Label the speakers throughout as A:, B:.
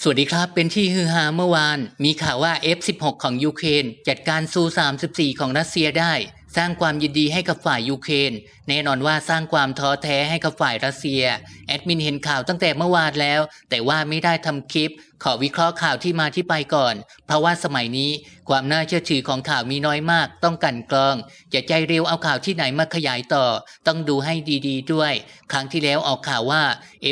A: สวัสดีครับ เป็นที่ฮือฮาเมื่อวาน มีข่าวว่า F16 ของยูเครนจัดการซู 34 ของรัสเซียได้ สร้างความยินดีให้กับฝ่ายยูเครนแน่นอนว่าสร้างความท้อแท้ให้กับฝ่ายรัสเซีย แอดมินเห็นข่าวตั้งแต่เมื่อวานแล้ว แต่ว่าไม่ได้ทำคลิป ขอวิเคราะห์ข่าวที่มาที่ไปก่อน เพราะว่าสมัยนี้ความน่าเชื่อถือของข่าวมีน้อยมาก ต้องกันกรอง อย่าใจเร็วเอาข่าวที่ไหนมาขยายต่อ ต้องดูให้ดีๆด้วย ครั้งที่แล้วออกข่าวว่า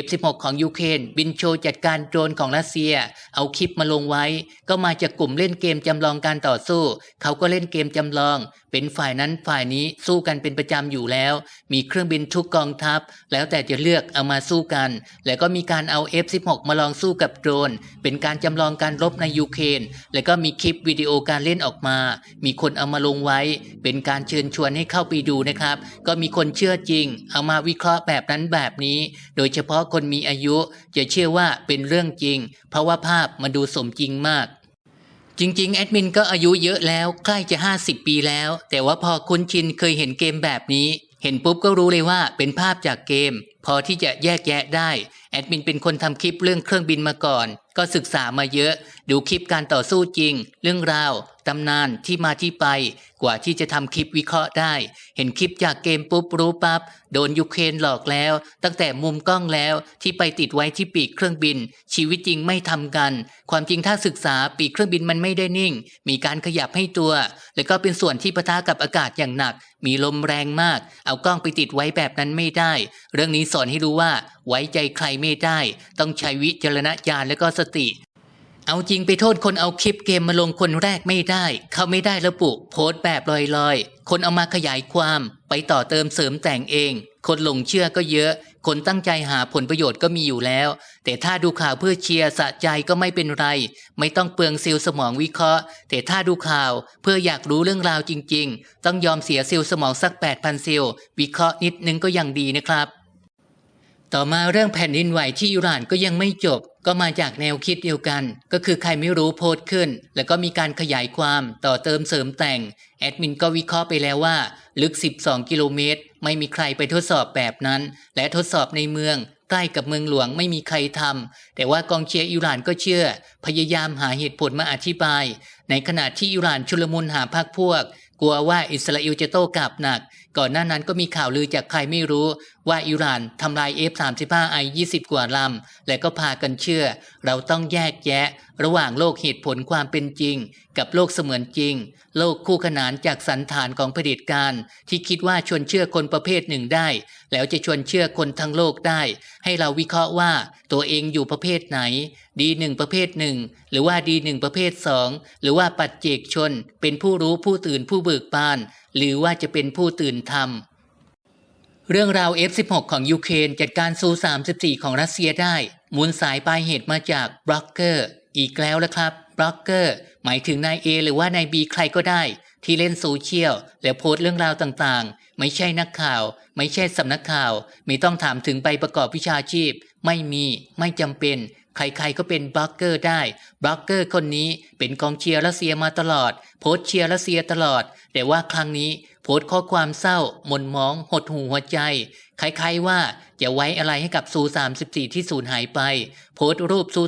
A: F16 ของยูเครนบินโชว์จัดการโดรนของรัสเซีย เอาคลิปมาลงไว้ ก็มาจากกลุ่มเล่นเกมจำลองการต่อสู้ เขาก็เล่นเกมจำลอง เป็นฝ่ายนั้นฝ่ายนี้สู้กันเป็นประจำอยู่แล้วมีเครื่องบินทุกกองทัพ แล้วแต่จะเลือกเอามาสู้กัน แล้วก็มีการเอา F16 มาลองสู้กับโดรน เป็นการจำลองการรบในยูเครน แล้วก็มีคลิปวิดีโอการเล่นออกมา มีคนเอามาลงไว้ เป็นการเชิญชวนให้เข้าไปดูนะครับ ก็มีคนเชื่อจริง เอามาวิเคราะห์แบบนั้นแบบนี้ โดยเฉพาะคนมีอายุจะเชื่อว่าเป็นเรื่องจริง เพราะว่าภาพมาดูสมจริงมากจริงๆ แอดมินก็อายุเยอะแล้ว ใกล้จะ 50 ปีแล้ว แต่ว่าพอคุ้นชินเคยเห็นเกมแบบนี้ เห็นปุ๊บก็รู้เลยว่าเป็นภาพจากเกม พอที่จะแยกแยะได้ แอดมินเป็นคนทำคลิปเรื่องเครื่องบินมาก่อน ก็ศึกษามาเยอะ ดูคลิปการต่อสู้จริง เรื่องราวตำนานที่มาที่ไป กว่าที่จะทำคลิปวิเคราะห์ได้ เห็นคลิปจากเกมปุ๊บรู้ปับ๊บโดนยูเครนหลอกแล้ว ตั้งแต่มุมกล้องแล้วที่ไปติดไว้ที่ปีกเครื่องบิน ชีวิตจริงไม่ทำกัน ความจริงถ้าศึกษาปีกเครื่องบินมันไม่ได้นิ่ง มีการขยับให้ตัว แล้วก็เป็นส่วนที่ปะทะกับอากาศอย่างหนัก มีลมแรงมาก เอากล้องไปติดไว้แบบนั้นไม่ได้ เรื่องนี้สอนให้รู้ว่าไว้ใจใครไม่ได้ ต้องใช้วิจารณญาณและก็สติ เอาจริงไปโทษคนเอาคลิปเกมมาลงคนแรกไม่ได้ เขาไม่ได้ระบุโพสต์แบบลอยๆ คนเอามาขยายความ ไปต่อเติมเสริมแต่งเอง คนหลงเชื่อก็เยอะ คนตั้งใจหาผลประโยชน์ก็มีอยู่แล้ว แต่ถ้าดูข่าวเพื่อเชียร์สะใจก็ไม่เป็นไร ไม่ต้องเปลืองเซลล์สมองวิเคราะห์ แต่ถ้าดูข่าวเพื่ออยากรู้เรื่องราวจริง ๆ ต้องยอมเสียเซลล์สมองสัก8,000เซลล์วิเคราะห์นิดนึงก็ยังดีนะครับ ต่อมาเรื่องแผ่นดินไหวที่อิหร่านก็ยังไม่จบ ก็มาจากแนวคิดเดียวกัน ก็คือใครไม่รู้โพสต์ขึ้น แล้วก็มีการขยายความต่อเติมเสริมแต่ง แอดมินก็วิเคราะห์ไปแล้วว่า ลึก 12 กิโลเมตร ไม่มีใครไปทดสอบแบบนั้น และทดสอบในเมือง ใกล้กับเมืองหลวงไม่มีใครทำแต่ว่ากองเชียร์อิหร่านก็เชื่อ พยายามหาเหตุผลมาอธิบาย ในขณะที่อิหร่านชุลมุนหาพรรคพวก กลัวว่าอิสราเอลจะโต้กลับหนัก ก่อนหน้านั้นก็มีข่าวลือจากใครไม่รู้ว่าอิหร่านทำลาย F-35I 20 กว่าลำและก็พากันเชื่อ เราต้องแยกแยะ ระหว่างโลกเหตุผลความเป็นจริง กับโลกเสมือนจริง โลกคู่ขนานจากสันฐานของเผด็จการ ที่คิดว่าชวนเชื่อคนประเภทหนึ่งได้ แล้วจะชวนเชื่อคนทั้งโลกได้ ให้เราวิเคราะห์ว่าตัวเองอยู่ประเภทไหน ดีหนึ่งประเภทหนึ่งหรือว่าดีหนึ่งประเภทสองหรือว่าปัจเจกชน เป็นผู้รู้ผู้ตื่นผู้เบิกบาน หรือว่าจะเป็นผู้ตื่นธรรมเรื่องราว F16 ของยูเครนจัดการซู 34 ของรัสเซียได้ มูลสายปลายเหตุมาจากบล็อกเกอร์ อีกแล้วละครับบล็อกเกอร์หมายถึงนาย A หรือว่านาย B ใครก็ได้ ที่เล่นโซเชียลแล้วโพสต์เรื่องราวต่างๆ ไม่ใช่นักข่าว ไม่ใช่สำนักข่าว ไม่ต้องถามถึงใบประกอบวิชาชีพ ไม่มีไม่จำเป็น ใครๆก็เป็นบล็อกเกอร์ได้บล็อกเกอร์คนนี้เป็นกองเชียร์รัสเซียมาตลอด โพสต์เชียร์รัสเซียตลอด แต่ว่าครั้งนี้ พสต์ข้อความเศร้า หม่นหมอง หดหูหัวใจ คล้ายๆว่าจะไว้อะไรให้กับซู34 ที่สูญหายไป โพสต์รูปซู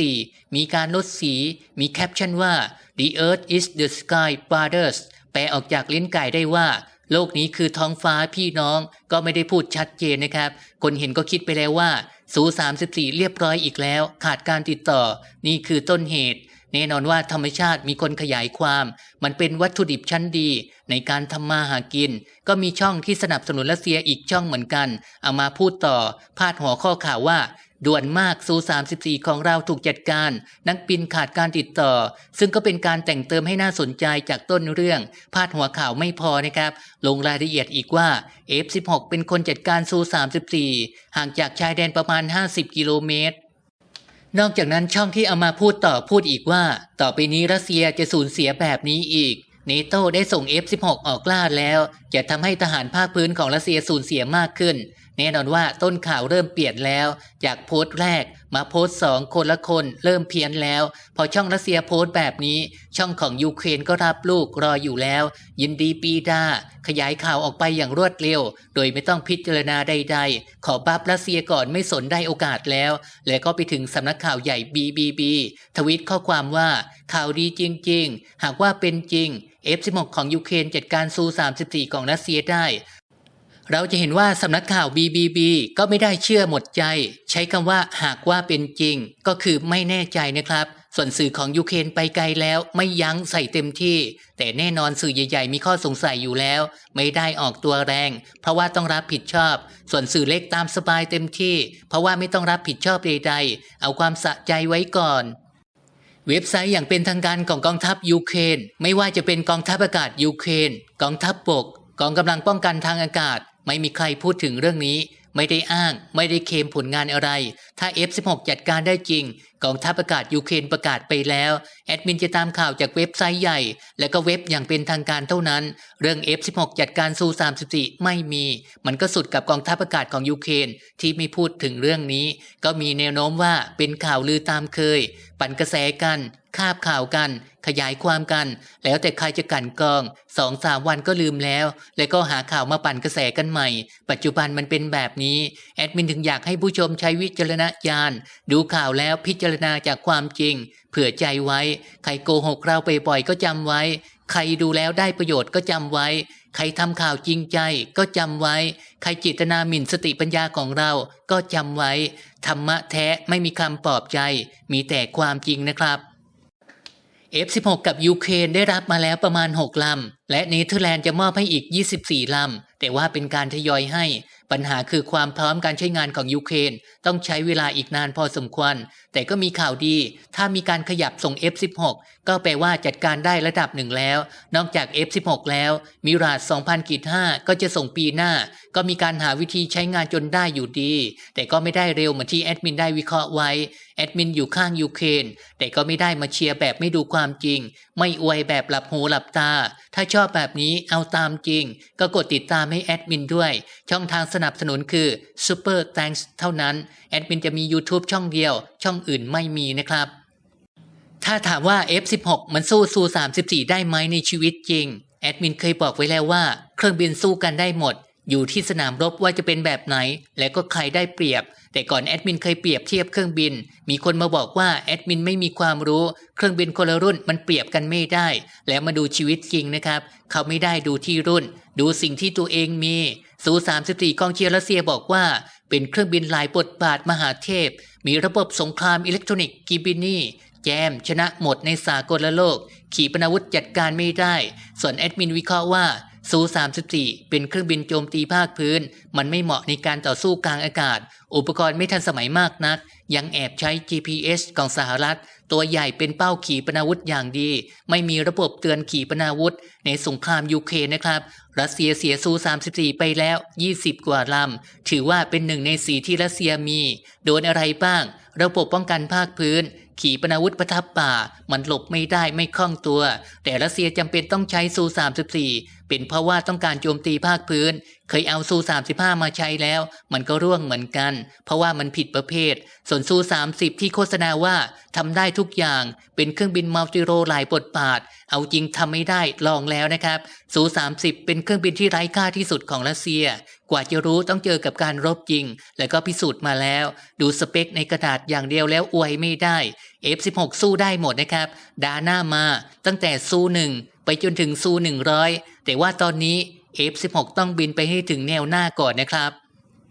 A: 34 มีการลดสี มีแคปชั่นว่า the earth is the sky brothers แปลออกจากลิ้นไก่ได้ว่า โลกนี้คือท้องฟ้าพี่น้อง ก็ไม่ได้พูดชัดเจนนะครับ คนเห็นก็คิดไปแล้วว่าซู34 เรียบร้อยอีกแล้ว ขาดการติดต่อ นี่คือต้นเหตุ แน่นอนว่าธรรมชาติมีคนขยายความ มันเป็นวัตถุดิบชั้นดี ในการทำมาหากิน ก็มีช่องที่สนับสนุนรัสเซียอีกช่องเหมือนกัน เอามาพูดต่อ พาดหัวข้อข่าวว่าด่วนมากซู34 ของเราถูกจัดการ นักบินขาดการติดต่อ ซึ่งก็เป็นการแต่งเติมให้น่าสนใจจากต้นเรื่อง พาดหัวข่าวไม่พอนะครับ ลงรายละเอียดอีกว่า F16 เป็นคนจัดการซู34ห่างจากชายแดนประมาณ 50 กิโลเมตร นอกจากนั้นช่องที่เอามาพูดต่อพูดอีกว่า ต่อไปนี้รัสเซียจะสูญเสียแบบนี้อีกเนโตได้ส่ง F16 ออกล่าแล้ว จะทำให้ทหารภาคพื้นของรัสเซียสูญเสียมากขึ้น แน่นอนว่าต้นข่าวเริ่มเปลี่ยนแล้ว จากโพสต์แรกมาโพสต์สองคนละคนเริ่มเพี้ยนแล้ว พอช่องรัสเซียโพสต์แบบนี้ ช่องของยูเครนก็รับลูกรออยู่แล้ว ยินดีปีดาขยายข่าวออกไปอย่างรวดเร็ว โดยไม่ต้องพิจารณาใด ๆ ขอบัฟรัสเซียก่อนไม่สนได้โอกาสแล้ว และก็ไปถึงสำนักข่าวใหญ่ BBB ทวิตข้อความว่าข่าวดีจริง ๆ หากว่าเป็นจริง F16 ของยูเครนจัดการซู 34 ของรัสเซียได้ เราจะเห็นว่าสำนักข่าว BBB ก็ไม่ได้เชื่อหมดใจ ใช้คำว่าหากว่าเป็นจริง ก็คือไม่แน่ใจนะครับ ส่วนสื่อของยูเครนไปไกลแล้วไม่ยั้งใส่เต็มที่ แต่แน่นอนสื่อใหญ่ ๆ มีข้อสงสัยอยู่แล้ว ไม่ได้ออกตัวแรง เพราะว่าต้องรับผิดชอบ ส่วนสื่อเล็กตามสบายเต็มที่ เพราะว่าไม่ต้องรับผิดชอบใดๆเอาความสะใจไว้ก่อนเว็บไซต์อย่างเป็นทางการของกองทัพยูเครนไม่ว่าจะเป็นกองทัพอากาศยูเครนกองทัพบก กองกำลังป้องกันทางอากาศ ไม่มีใครพูดถึงเรื่องนี้ ไม่ได้อ้าง ไม่ได้เคมผลงานอะไร ถ้า F16 จัดการได้จริง กองทัพอากาศยูเครนประกาศไปแล้ว แอดมินจะตามข่าวจากเว็บไซต์ใหญ่ และก็เว็บอย่างเป็นทางการเท่านั้น เรื่อง F16 จัดการซู34ไม่มี มันก็สุดกับกองทัพอากาศของยูเครนที่ไม่พูดถึงเรื่องนี้ ก็มีแนวโน้มว่าเป็นข่าวลือตามเคย ปั่นกระแสกันคาบข่าวกัน ขยายความกัน แล้วแต่ใครจะกันกองสองสามวันก็ลืมแล้ว แล้วก็หาข่าวมาปั่นกระแสกันใหม่ ปัจจุบันมันเป็นแบบนี้ แอดมินถึงอยากให้ผู้ชมใช้วิจารณญาณดูข่าวแล้วพิจารณาจากความจริง เผื่อใจไว้ ใครโกหกเราไปบ่อยก็จำไว้ ใครดูแล้วได้ประโยชน์ก็จำไว้ ใครทำข่าวจริงใจก็จำไว้ ใครจิตนาหมิ่นสติปัญญาของเราก็จำไว้ ธรรมะแท้ไม่มีคำปลอบใจ มีแต่ความจริงนะครับ F16 กับยูเครนได้รับมาแล้วประมาณ 6 ลำ และเนเธอร์แลนด์จะมอบให้อีก 24 ลำ แต่ว่าเป็นการทยอยให้ ปัญหาคือความพร้อมการใช้งานของยูเครนต้องใช้เวลาอีกนานพอสมควร แต่ก็มีข่าวดี ถ้ามีการขยับส่ง F16 ก็แปลว่าจัดการได้ระดับหนึ่งแล้ว นอกจาก F16 แล้วมิราด 2,000กิจ5ก็จะส่งปีหน้า ก็มีการหาวิธีใช้งานจนได้อยู่ดี แต่ก็ไม่ได้เร็วเหมือนที่แอดมินได้วิเคราะห์ไว้ แอดมินอยู่ข้างยูเครนแต่ก็ไม่ได้มาเชียร์แบบไม่ดูความจริง ไม่อวยแบบหลับหูหลับตา ถ้าชอบแบบนี้เอาตามจริง ก็กดติดตามให้แอดมินด้วย ช่องทางสนับสนุนคือ Super Thanks เท่านั้น แอดมินจะมี YouTube ช่องเดียว ช่องอื่นไม่มีนะครับถ้าถามว่า F16 มันสู้ซู34 ได้ไหมในชีวิตจริง แอดมินเคยบอกไว้แล้วว่า เครื่องบินสู้กันได้หมด อยู่ที่สนามรบว่าจะเป็นแบบไหน และก็ใครได้เปรียบ แต่ก่อนแอดมินเคยเปรียบเทียบเครื่องบิน มีคนมาบอกว่าแอดมินไม่มีความรู้ เครื่องบินคนละรุ่นมันเปรียบกันไม่ได้ แล้วมาดูชีวิตจริงนะครับ เขาไม่ได้ดูที่รุ่น ดูสิ่งที่ตัวเองมีซู34กองเชียร์รัสเซียบอกว่า เป็นเครื่องบินหลายบทบาทมหาเทพ มีระบบสงครามอิเล็กทรอนิกส์กิบินีแจมชนะหมดในสากลโลก ขีปนาวุธจัดการไม่ได้ ส่วนแอดมินวิเคราะห์ว่า ซู34เป็นเครื่องบินโจมตีภาคพื้น มันไม่เหมาะในการต่อสู้กลางอากาศ อุปกรณ์ไม่ทันสมัยมากนัก ยังแอบใช้ GPS ของสหรัฐ ตัวใหญ่เป็นเป้าขีปนาวุธอย่างดี ไม่มีระบบเตือนขีปนาวุธ ในสงครามยูเครนนะครับ รัสเซียเสียซู34ไปแล้ว 20 กว่าลำ ถือว่าเป็นหนึ่งในสีที่รัสเซียมี โดนอะไรบ้าง ระบบป้องกันภาคพื้นขีปนาวุธประทับป่า มันหลบไม่ได้ไม่คล่องตัว แต่รัสเซียจำเป็นต้องใช้ซู34 เป็นเพราะว่าต้องการโจมตีภาคพื้น เคยเอาซู35 มาใช้แล้ว มันก็ร่วงเหมือนกัน เพราะว่ามันผิดประเภท ส่วนซู30 ที่โฆษณาว่าทำได้ทุกอย่าง เป็นเครื่องบินมัลติโรหลายบทบาท เอาจริงทำไม่ได้ลองแล้วนะครับซู30 เป็นเครื่องบินที่ไร้ค่าที่สุดของรัสเซีย กว่าจะรู้ต้องเจอกับการรบจริง แล้วก็พิสูจน์มาแล้ว ดูสเปคในกระดาษอย่างเดียวแล้วอวยไม่ได้ F16 สู้ได้หมดนะครับดาหน้ามาตั้งแต่ซู1 ไปจนถึงซู100 แต่ว่าตอนนี้ F16 ต้องบินไปให้ถึงแนวหน้าก่อนนะครับ